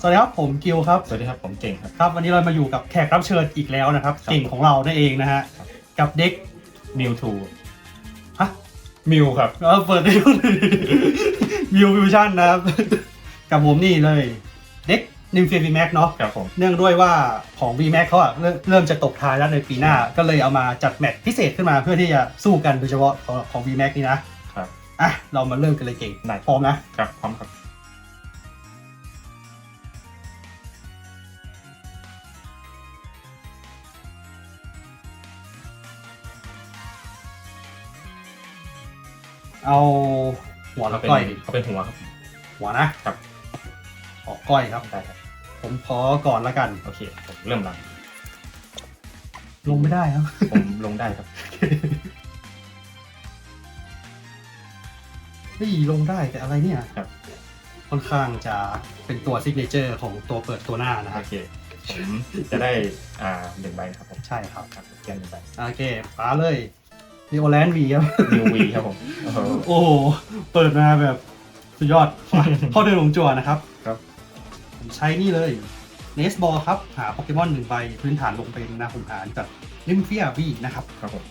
สวัสดีครับผมกิวครับ สวัสดีครับ ผมเก่งครับ ครับวันนี้เรามาอยู่กับแขกรับเชิญอีกแล้วนะครับ ครับ เก่งของเรานั่นเองนะฮะครับกับเด็กมิวทูฮะมิวครับเออเปิดได้มิวฟิวชั่นนะครับ กับผมนี่เลย เด็กนิมเฟียวีแม็กเนาะครับผม เนื่องด้วยว่าของ V Max เขาอะเริ่มเริ่มจะตกท้ายแล้วในปีหน้า ก็เลยเอามาจัดแมตช์พิเศษขึ้นมาเพื่อที่จะสู้กันโดยเฉพาะของของ V Max นี่นะครับ อะเรามาเริ่มกันเลยเก่งได้ พร้อมนะครับพร้อมครับ เอาหัวเขาแล้วเป็นก้อยเขาเป็นหัวครับ หัวนะครับออกก้อยครับ ได้ครับ ผมขอก่อนละกัน โอเค ผมเริ่มหลัง ลงไม่ได้ครับ ผมลงได้ครับเฮ้ยลงได้แต่อะไรเนี่ยครับ ค่อนข้างจะเป็นตัวซิกเนเจอร์ของตัวเปิดตัวหน้านะคโอรับเค ผมจะได้อ่าหนึ่งใบนะครับผมใช่ครับครับเกียนหนึ่งใบโอเคปาเลย นีโอแลนด์วีครับมิววีครับผมโอ้โห โอ้โห เปิดมาแบบสุดยอด เข้าเดินลงจั่วนะครับครับ ผมใช้นี่เลยเนสบอลครับ หาโปเกมอนหนึ่งใบพื้นฐานลงเป็นนาคุมฐานกับลิมเฟียวีนะครับ ครับผม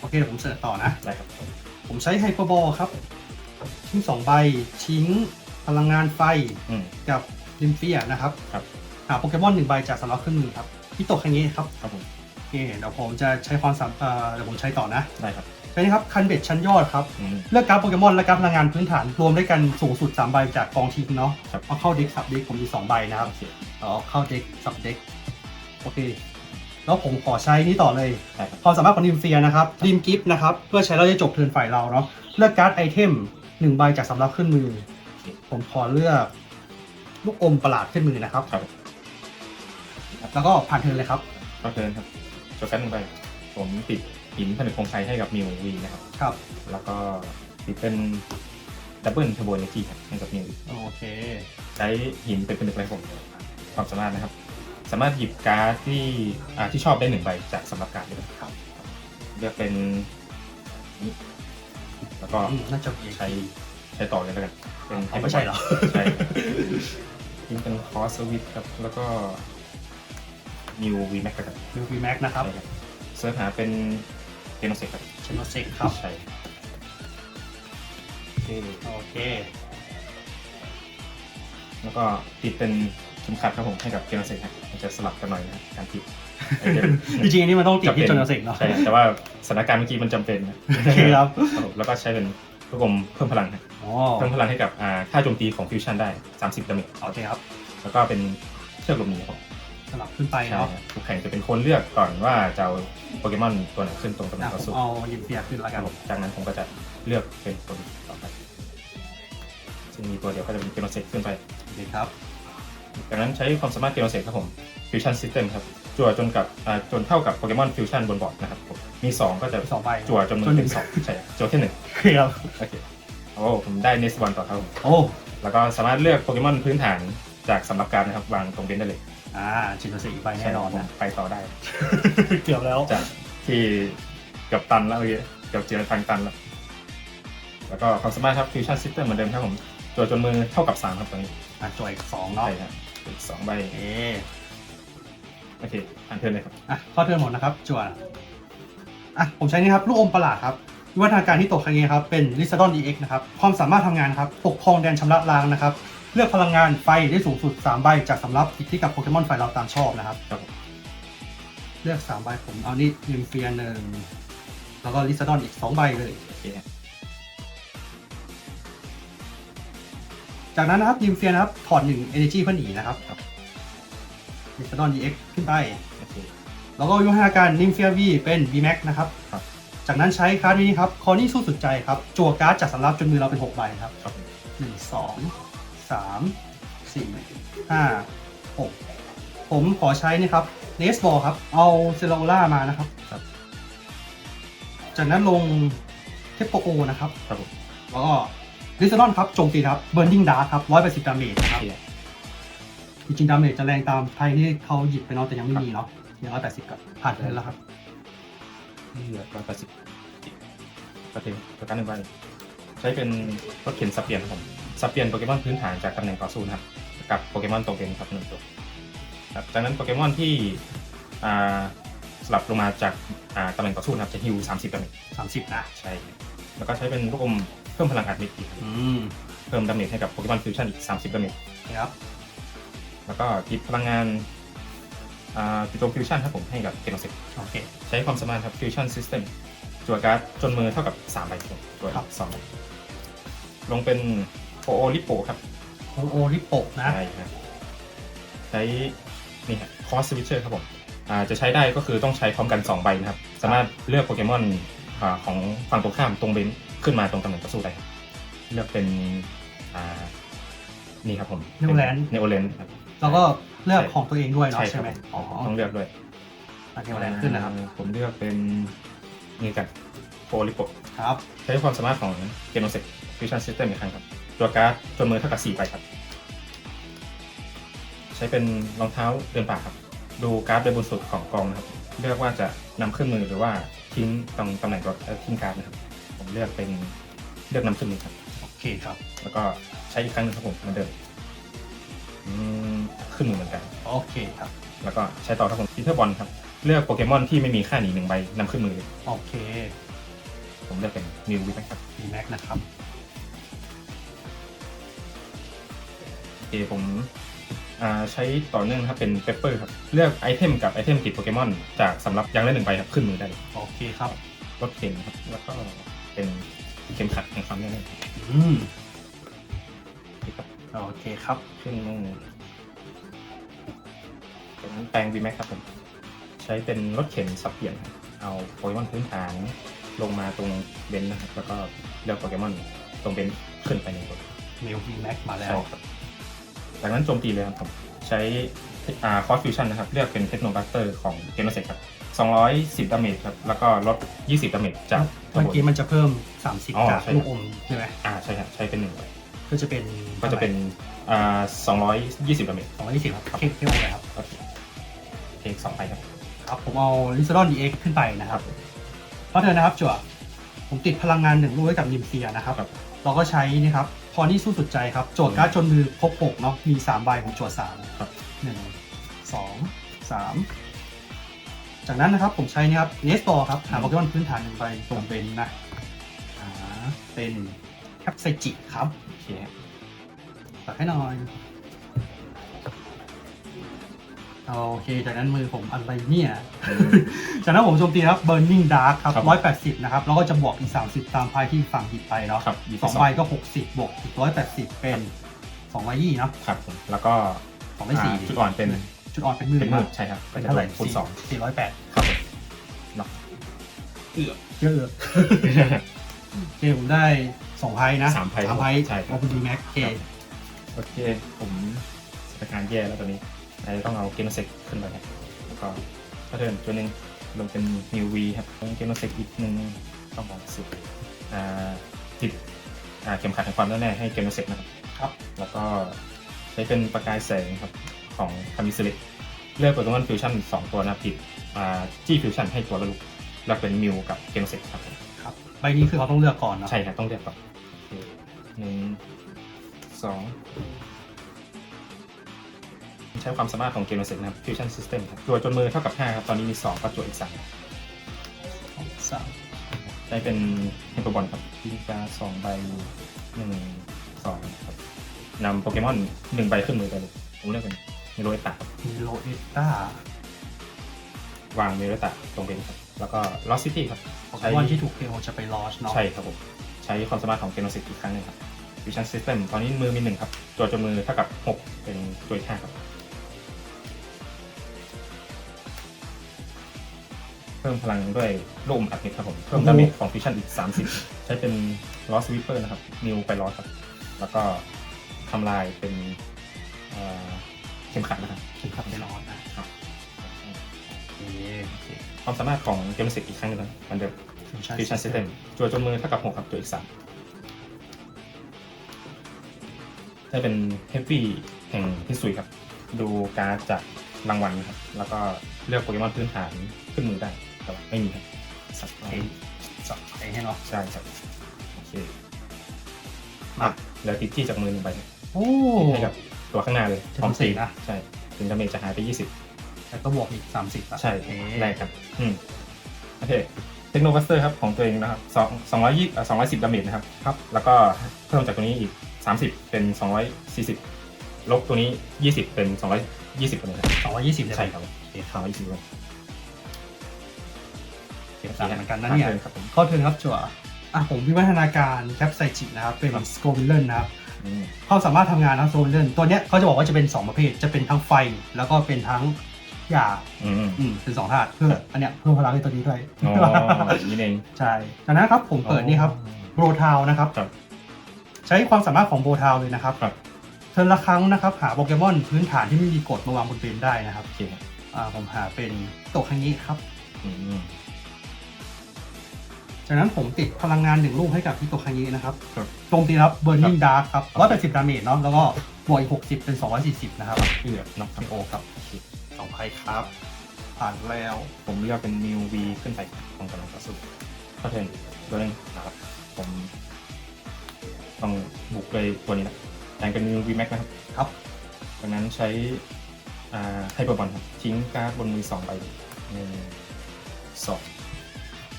โอเคเดี๋ยวผมเสิร์ชต่อนะ ได้ครับผมผมใช้ไฮเปอร์บอลครับ ทิ้งสองใบ ทิ้งพลังงานไฟอืม กับลิมเฟียนะครับครับ หาโปเกมอนหนึ่งใบจากสำรับเครื่องมือครับที่ตกแค่นี้ครับ ครับผม โอเคเดี๋ยวผมจะใช้ความสามเอ่อเดี๋ยวผมใช้ต่อนะได้ครับเป็นนะครับคันเบ็ดชั้นยอดครับอืม เลือกการ์ดโปเกมอนและการ์ดพลังงานพื้นฐานรวมด้วยกันสูงสุด3ใบจากกองทิ้งเนาะครับ เอาเข้าเด็กสับเด็กผมมี2ใบนะครับ โอเคเอาเข้าเด็กสับเด็กโอเค แล้วผมขอใช้นี่ต่อเลยได้ครับความสามารถของดิมเฟียนะครับดิมกิฟต์นะครับเพื่อใช้แล้วจะจบเทิร์นฝ่ายเราเนาะเลือกการ์ดไอเทมหนึ่งใบจากสำรับขึ้นมือโอเคผมขอเลือกลูกอมประหลาดขึ้นมือนะครับ ครับแล้วก็ผ่านเทิร์นเลยครับก็เทิร์นครับ โจกันหนึ่งใบผมติดหินผนึกคงชัยให้กับมิววีนะครับ ครับ แล้วก็ติดเป็นดับเบิลเทอร์โบเนจีครับให้กับมิวโอเค ใช้หินเป็นผนึกอะไรผมความสามารถนะครับ สามารถหยิบการ์ดที่อ่าที่ชอบได้หนึ่งใบจากสำหรับการ์ดเลยครับเลือกเป็นนี้แล้วก็อืมน่าจะมีใช้ใช้ต่อเลยแล้วกันเป็นเอาไม่ใช่เหรอใช่ยิงเป็นคอสวิตครับแล้วก็ มิววีแม็กครับมิวฟีแม็กนะครับใช่ครับเสิร์ชหาเป็นเกโนเซกครับเชนโนเซกครับ ใช่โอเคโอเค แล้วก็ติดเป็นเข็มขัดครับผมให้กับเกโนเซกครับมันจะสลับกันหน่อยนะการติดไอเทมจริงๆอันนี้มันต้องติดที่เชนโนเซกเนาะใช่แต่ว่าสถานการณ์เมื่อกี้มันจำเป็นนะโอเคครับครับผมแล้วก็ใช้เป็นลูกอมเพิ่มพลังครับอ๋อเพิ่มพลังให้กับอ่าค่าโจมตีของฟิวชั่นได้ 30ดาเมจโอเคครับ แล้วก็เป็นเชือกลมหนีครับส ลับขึ้นไปใช่เนาะครับผู้แข่งจะเป็นคนเลือกก่อนว่าจะเอาโปเกมอนตัวไหนขึ้นตรงตำแหน่อะงผต่อมสู้เอายิมเฟียขึ้นแล้วคกัรันบผมจากนั้นผมก็จะเลือกเป็นตัวต่อไปซึ่งมีตัวเดียวก็จะเป็นเกโนเซกขึ้นไปโอเคครับจากนั้นใช้ความสามารถเกโนเซกครับผมฟิวชั่นซิสเต็มครับจั่วจนกับอ่าจนเท่ากับโปเกมอนฟิวชั่นบนบอร์ดนะครับผมมี 2 ก็จะสองใบจั่วจำนวนหเป็นึ่นงสองใช่จั่วแค่หนึ่งโอเคครับโอเคโอ้ผมได้เนสบอลต่อครับผมโอ้แล้วก็สามารถเลือกโปเกมอนพื้นฐานจากสำหรับการนะครับวางตรงเบนได้เลย อ่าเชนโนเซกอีกใบแน่นอนผมนะ ไปต่อได้ เกือบแล้ว จากที่เกือบตันแล้วเมื่อกี้เกือบเจือทางตันแล้ว แล้วก็ความสามารถครับฟิวชั่นซิสเต็มเหมือนเดิมครับผมจั่วจนมือเท่ากับ 3 ครับตรงนี้อะจอยอีกสองเนาะใช่ครับอีกสองใบโอเคโอเคอ่านเทิร์นเลยครับอะเข้อเทิร์นหมดนะครับจวนอะผมใช้นี่ครับลูกอมประหลาดครับวิวัฒนาการที่ตกครั้งนี้ครับเป็นลิซาดอน EX นะครับความสามารถทำงานครับปกครองแดนชำระล้างนะครับ เลือกพลังงานไฟได้สูงสุด 3 ใบจากสำรับที่กับโปเกมอนไฟเราตามชอบนะครับ ครับผมเลือก 3 ใบผมเอานี่ยิมเฟียหนึ่งแล้วก็ลิซาดอนอีก 2 ใบเลย โอเคจากนั้นนะครับยิมเฟียนะครับ ถอด1 Energy เพื่อหนีนะครับครับลิซาดอน EX ขึ้นไป โอเค แล้วก็วิวัฒนาการนิมเฟียวีเป็น VMAX นะครับ ครับ จากนั้นใช้การ์ดนี้ครับคอนี่สู้สุดใจครับจั่วการ์ดจากสำรับจนมือเราเป็น6ใบครับครับผมหนึ่งสอง สามสี่ห้าหกผมขอใช้นี่ครับเนสบอลครับ เอาเซโลล่ามานะครับ ครับ จากนั้นลงเทปโปโอนะครับครับผมแล้วก็ลิซานอนครับโจมตีครับเบิร์นดิ้งดาร์ครับร้อยแปดสิบดาเมจโอนะครับเคจริงๆดาเมจจะแรงตามไทยที่เขาหยิบไปเนาะแต่ยังไม่มีเนาะยังร้อยแปดสิบกับผ่านเลยแล้วครับนี่เหลือร้อยแปดสิบโอเคตัวการหนึ่งใบใช้เป็นรถเข็นสับเปลี่ยนครับผม สับเปลี่ยนโปเกมอนพื้นฐานจากตำแหน่งต่อสู้นะครับกับโปเกมอนตัวเป็นครับหนึ่งตัวครับจากนั้นโปเกมอนที่อ่าสลับลงมาจากอ่าตำแหน่งต่อสู้นะครับจะฮิว30ดาเมจสามสิบนะใช่ แล้วก็ใช้เป็นลูกอมเพิ่มพลังอัดมิดอีกครับอืมเพิ่มดาเมจให้กับโปเกมอนฟิวชั่นอีก30ดาเมจนะครับ แล้วก็ติดพลังงานอ่าติดตัวฟิวชั่นครับผมให้กับเกมเซ็ตโอเคใช้ความสามารถครับฟิวชั่นซิสเต็มจั่วการ์ดจนมือเท่ากับ3ใบครับผมจั่วครับสองใบลงเป็น โอโอลิโปครับโอโอริโปะนะ ใช่ครับใช้นี่ครับคอสสวิตเชอร์ครับผมอ่าจะใช้ได้ก็คือต้องใช้พร้อมกัน 2 ใบนะครับ สามารถเลือกโปเกมอนอ่าของฝั่งตรงข้ามตรงเบนซ์ขึ้นมาตรงตำแหน่งต่อสู้ได้ครับเลือกเป็นอ่านี่ครับผม Neoland เนโอเลนครับ แล้วก็เลือกของตัวเองด้วยเนาะใช่คใช่รับไหมอ๋อต้องเลือกด้วยอันนี้แรงขึ้นนะครับอ่าผมเลือกเป็นนี่กันโฟลิโปครับ ใช้ความสามารถของเกมโนเซ c ฟิวชั่นซิสเต็มอีกครั้งครับ ตัวการ์ดจนมือเท่ากับ4ใบครับ ใช้เป็นรองเท้าเดินป่าครับ ดูการ์ดโดยบนสุดของกองนะครับ เลือกว่าจะนำขึ้นมือหรือว่าทิ้งตรงตำแหน่งรถเอ่อทิ้งการ์ดนะครับ ผมเลือกเป็นเลือกนำขึ้นมือครับ โอเคครับ แล้วก็ใช้อีกครั้งหนึงครับผมเหมือนเดิมอืมขึ้นมือเหมือนกัน โอเคครับ แล้วก็ใช้ต่อครับผมพีเทอร์บอลครับ เลือกโปเกมอนที่ไม่มีค่าหนีหนึ่งใบนำขึ้นมือเลยโอเค ผมเลือกเป็นมิววิครับ ดีแม็กนะครับ ผมอ่าใช้ต่อเนื่องนะครับเป็นเปปเปอร์ครับ เลือกไอเทมกับไอเทมติดโปเกมอนจากสำหรับอย่างละหนึ่งใบครับขึ้นมือได้เลยโอเคครับรถเข็นครับ แล้วก็เป็นเข็มขัดแห่งความแน่นอนอืมครับโอเคครับ ขึ้นมือจากนั้นแปลงวีแม็กครับผม ใช้เป็นรถเข็นสับเปลี่ยนครับเอาโปเกมอนพื้นฐานลงมาตรงเบนซ์นะครับ แล้วก็เลือกโปเกมอนตรงเบนซ์ขึ้นไปหนึ่งตัวเมลดีแม็กมาแล้ใช่วครับ จากนั้นโจมตีเลยครับผมใช้อ่าคอสฟิวชั่นนะครับ เลือกเป็นเทคโนบัสเตอร์ของเกมเซครับ210ดาเมจครับแล้วก็ลด 20ดาเมจจากเมื่อกี้มันจะเพิ่ม 30อ๋อจากใช่ลูกอมใช่ไหมอ่าใช่ครับใช้เป็นหนึ่งใบก็จะเป็นก็จะเป็นอ่า220ดาเมจสองร้อยยี่สิบครับเค้กเค้กอะไรครับโอเคเทคสองใบครับครับผมเอาลิซาดอนดีเอ็กขึ้นไปนะครับเพราะเธอนะครับจั่วผมติดพลังงานหนึ่งลูกไว้กับนิมเซียนะครับครับเราก็ใช้นี่ครับ พอนี่สู้สุดใจครับ โจทย์การ์ดจนมือครบหกเนาะมีสามใบผมโจทย์สามครับหนึ่งสองสามจากนั้นนะครับผมใช้นี่ครับเนสบอลครับหาโปเกมอนพื้นฐานหนึ่งใบตรงเป็นนะหาเป็นแคปไซจิครับโอเคครับตัดให้หน่อย โอเค จากนั้นมือผมอะไรเนี่ย จากนั้นผมโจมตีครับ Burning Dark ครับครับ180 นะครับ แล้วก็จะบวกอีก 30 ตามพายที่ฝั่งหยิบไปเนาะครับยี่สสิอบงสองใบก็ 60 บวกอีก 180 เป็น220เนาะครับผมแล้วก็สองร้อยสี่อ่าจุดอ่อนเป็นจุดอ่อนเป็นมือเป็นมือใช่ครับเป็นเท่าไหร่คูณสองสี่ร้อยแปดครับผมเนาะเอือเยอะโอเคผมได้สองไพ่นะสามไพ่สามไพ่ใช่ครับขอบคุณดีแม็กโอเคโอเคผมสถานการณ์แย่แล้วตอนนี้ นายต้องเอาเกมเซ็กขึ้นไปครับแล้วก็ก็เดินตัวหนึ่งลงเป็นนิววีครับเกมเซ็กอีกหนึ่งต้องมองสุดอ่าติดอ่าเข็มขัดแห่งความแน่วแน่ให้เกมเซ็กนะครับครับ แล้วก็ใช้เป็นประกายแสงครับของคามิสเล็กเลือกโปเกมอนฟิวชั่นสองตัวนะครับติดอ่าจี้ฟิวชั่นให้ตัวละลูกแล้วเป็นมิวกับเกมเซ็กครับผมครับใบนี้คือเขาต้องเลือกก่อนเนาะใช่ครับต้องเรียกก่อนโอเคหนึ่งสอง ใช้ความสามารถของเกมเซตนะครับ Fusion System ครับตัวจนมือเท่ากับ 5 ครับ ตอนนี้มี 2 ก็ตัวอีก3สามใช้เป็นเฮปบอลครับตีกาสองใบหนึ่งสองครับนำโปเกมอนหนึ่งใบขึ้นมือไปเลยผมเลือกเป็นเมโลเอตาครับมีโลเอต้าวางเมโลเอตาตรงเป็นครับ แล้วก็ Lost City ครับโปเกมอนที่ถูกเทโอจะไปลอชเนาะใช่ครับผมใช้ความสามารถของเกมเซตอีกครั้งหนึงครับ Fusion System ตอนนี้มือมีหนึ่งครับตัวจนมือเท่ากับ 6 เป็นตัวอีกห้าครับ พิ่มพลังด้วยลูกอมอัดเม็ดครับผม เพิ่มดาเมจของฟิชชั่นอีก 30 ใช้เป็น Lost Sweeper นะครับ นิวไป Lost ครับ แล้วก็ทำลายเป็นเอ่อเข็มขัดนะครับเข็มขัดไปลอชนะครับโอเคความสามารถของเกมเซตอีกครั้งหนึงครับเหมือนเดิม Fusion Fusion System ตัวจนมือเท่ากับ6ครับตัวอีก3ได้เป็น Heavy แห่งฮิสุยครับ ดูการ์ดจากรางวัลนะครับ แล้วก็เลือกโปเกมอนพื้นฐานขึ้นมือได้ แต่ว่าไม่มีครับสับโอเคสับไปให้เนาะใช่ครับโอเคมาเหลือติดที่จากมือหนึ่งใบโอ้ให้กับตัวข้างหน้าเลยจะพร้อมพิเศษนะใช่ถึงดาเมจจะหายไปแล้วก็บวกอีก 30อะ20ใช่โอเคแรกกันอืมโอเคเทคโนบัสเตอร์ครับของตัวเองนะครับสองสองร้อยยี่สองร้อยสิบดาเมจนะครับครับ แล้วก็เพิ่มจากตัวนี้อีก 30 เป็น 240 ลบตัวนี้ 20 เป็น 220ไปเลยครับ220เลยใช่ครับโอเคสองร้อยยี่สิบเลย เก็บตังค์เหมือนกันนะเนี่ยครับผมข้อเทิร์นครับจั่วอะผมวิวัฒนาการแคปไซจินะครับเป็นครับสโกวิลเลนนะครับอืมเขาสามารถทำงานทั้งโซนเล่นตัวเนี้ยเขาจะบอกว่าจะเป็น 2 ประเภทจะเป็นทั้งไฟ แล้วก็เป็นทั้งหยาอืมอืมเป็นสองธาตุเพื่ออันเนี้ยเพิ่มพลังให้ตัวนี้ด้วยอ๋อนี่เองใช่จากนั้นครับผมเปิดนี่ครับโบรทาวนะครับครับ ใช้ความสามารถของโบรทาวเลยนะครับครับเทิร์นละครั้งนะครับ หาโปเกมอนพื้นฐานที่ไม่มีกฎมาวางบนเบนได้นะครับโอเคครับอ่าผมหาเป็นโตคังนี้ครับอืม จากนั้นผมติดพลังงานหนึ่งลูกให้กับที่โตคังนี้นะครับครับโจมตีรับเบ r ร์ i ิ g งดาร์ครับร้อยแปดสิบดาเมจเนาะแล้วก็บวกอีกหกสิบเป็นสองร้อยสี่สิบนะครับเพื่อน็อกครับโอครับสองไพ่ครับ ผ่านแล้ว ผมเลือกเป็นนิววีขึ้นไปของกำลังต่อสู้เข้าเทรนตัวนึงนะครับผมต้องบุกเลยตัวนี้นะแทนเป็นนิววีแม็กนะครับครับดังนั้นใช้อ่าไฮเปอร์บอลครับทิ้งการ์ดบนมือสองใบหนึ่งสอง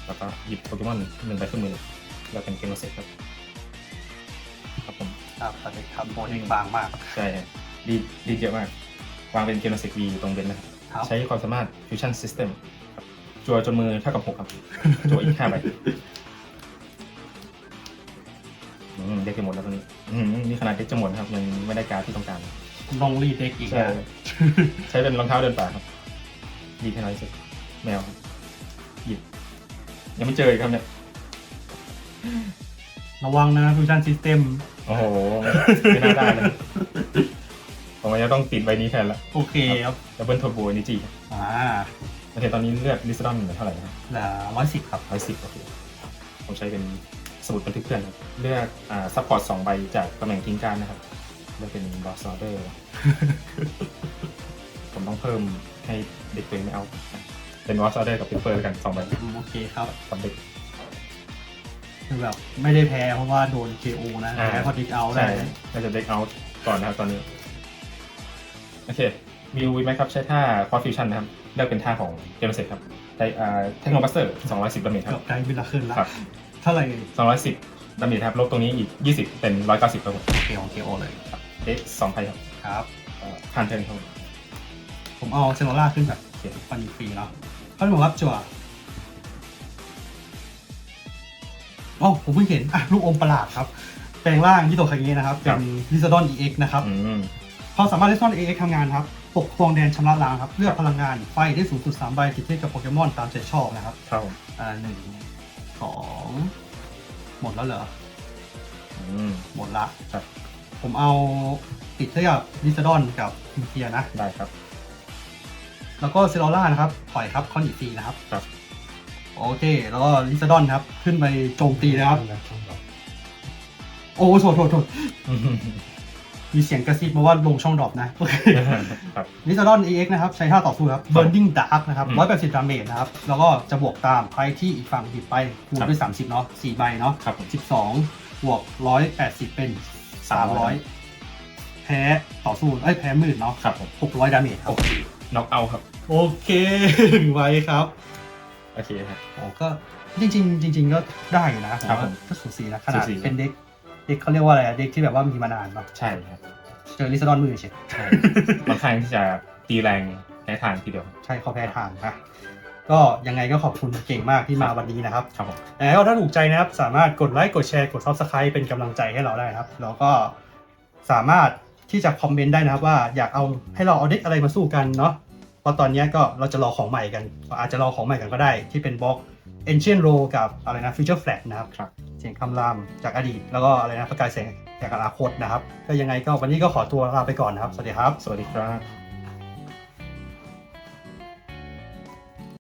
แล้วก็หยิบโปเกมอนหนึ่งใบขึ้นมือแล้วเป็นเกมโนเซ็ตครับครับผมครับตอนนี้ครับโบเด็กบางมาก ใช่ครับดีดีเยอะมาก วางเป็นเกมโนเซ็ตวีอยู่ตรงเบนนะครับครับใช้ความสามารถ Fusion System ครับจัวจนมือเท่ากับ6ครับจัวอีก5ใบอืมเด็กจะหมดแล้วตอนนี้อืมนี่ขนาดเด็กจะหมดนะครับยังไม่ได้การดที่ต้องการลงรีเด็กอีกใช่นะใช้เป็นรองเท้าเดินป่าครับดีแค่น้อยที่สุดแมวครับหยิบ ยังไม่เจออีกครับเนี่ย ระวังนะฟิวชั่นซิสเต็มโอ้โหไม่น่าได้เลยผมว่าจะต้องติดใบนี้แทนละโอเคครับดับเบิลท r ร์โบนิจีอ่าโอเคตอนนี้เลือกลิสดอนเหลือเท่าไหร่นะครับเหลือร้อยสิบครับร้อยสิบโอเคผมใช้เป็นสมุดบันทึกเพื่อนครับเลือกอ่าซัพพอร์ตสองใบจากตำแหน่งทิ้งการดนะครับเลือกเป็นบอสออเดอร์ผมต้องเพิ่มให้เด็กตัวเองไม่เอา เป็นบอสออเดอร์กับเปเปอร์กันสองใบโอเคครับสำเร็จคือแบบไม่ได้แพ้เพราะว่าโดน KO นะอ่า แพ้พอดิกเอาได้ใช่น่าจะเด็กเอาก่อนนะครับตอนนี้ โอเค มีวีไหมครับ ใช้ท่าคอร์ฟิวชั่นนะครับ เลือกเป็นท่าของเกมเซ็ตครับได้อ่าเทคโนบัสเตอร์210ดาเมจคเกืรัอบบได้เวลาขึ้นแล้วครับเท่าไหร่210ดาเมจครับ ลบตรงนี้อีก20เป็น190ครับผมโอเคของ KO เลยครับเอ๊ะสองไพ่ครับครับเอ่อผ่านเทิร์นครับผมผมเอาเซโนล่าขึ้นแบบโอเคฟันฟรีเนาะ ข้อที่ผมรับจั่วอ๋อผมเพิ่งเห็นอะลูกอมประหลาดครับ แปลงร่างที่ตัวคาเงะนะครับ เป็นลิซาดอน EX นะครับอืมความสามารถลิซาดอน EX ทำงานครับปกครองแดนชำระล้างครับ เลือกพลังงานไฟได้สูงสุด3ใบติดเทียบกับโปเกมอนตามใจชอบนะครับ ครับผมอ่าหนึ่งสองหมดแล้วเหรอ อืม หมดละครับ ผมเอาติดเทียบลิซาดอนกับพิมเทียนะ ได้ครับ แล้วก็เซโรล่านะครับถอยครับคอนอีซีนะครับ ครับ โอเค แล้วก็ลิซาดอนครับ ขึ้นไปโจมตีนะครับ โอ้โทษโทษโทษอืมมีเสียงกระซิบมาว่าลงช่องดรอปนะโอเคครับลิซาดอน EX นะครับ ใช้ท่าต่อสู้ครับ Burning Dark นะครับอืม180ดาเมจนะครับ แล้วก็จะบวกตามไพ่ที่อีกฝั่งหยิบไปคูณครับด้วย30เนาะ4ใบเนาะครับผม12บวก180เป็น300แพ้ต่อสู้เอ้ยแพ้หมื่นเนาะครับผม600ดาเมจครัโอบเค น็อกเอาครับ โอเคถึงไว้ครับโอเคครับ โอ้ก็จริงๆจริง ๆ ก็ได้อยู่นะผมครับผว่ามก็สูสีนะขนาดสูสี เป็นเด็กเด็กเขาเรียกว่าอะไรอะเด็กที่แบบว่ามีมานานเนาะใช่ครับเจอลิซาดอนมือเฉยใช่ค่อนข้างที่จะตีแรงในทางทีเดียวใช่เขาแพ้ทางนะก็ยังไงก็ขอบคุณเก่งมากที่มาวันนี้นะครับ ครับผมแล้วถ้าถูกใจนะครับ สามารถกดไลค์กดแชร์กด subscribe เป็นกำลังใจให้เราได้นะครับ แล้วก็สามารถที่จะคอมเมนต์ได้นะครับว่าอยากเอาให้เราเอาเด็กอะไรมาสู้กันเนาะ เพราะตอนนี้ก็เราจะรอของใหม่กัน อาจจะรอของใหม่กันก็ได้ ที่เป็นบล็อก Ancient Row กับอะไรนะ Future Flat นะครับครับ เสียงคำรามจากอดีต แล้วก็อะไรนะประกายแสงจากอนาคตนะครับ ก็ยังไงก็วันนี้ก็ขอตัวลาไปก่อนนะครับ สวัสดีครับ สวัสดีครับ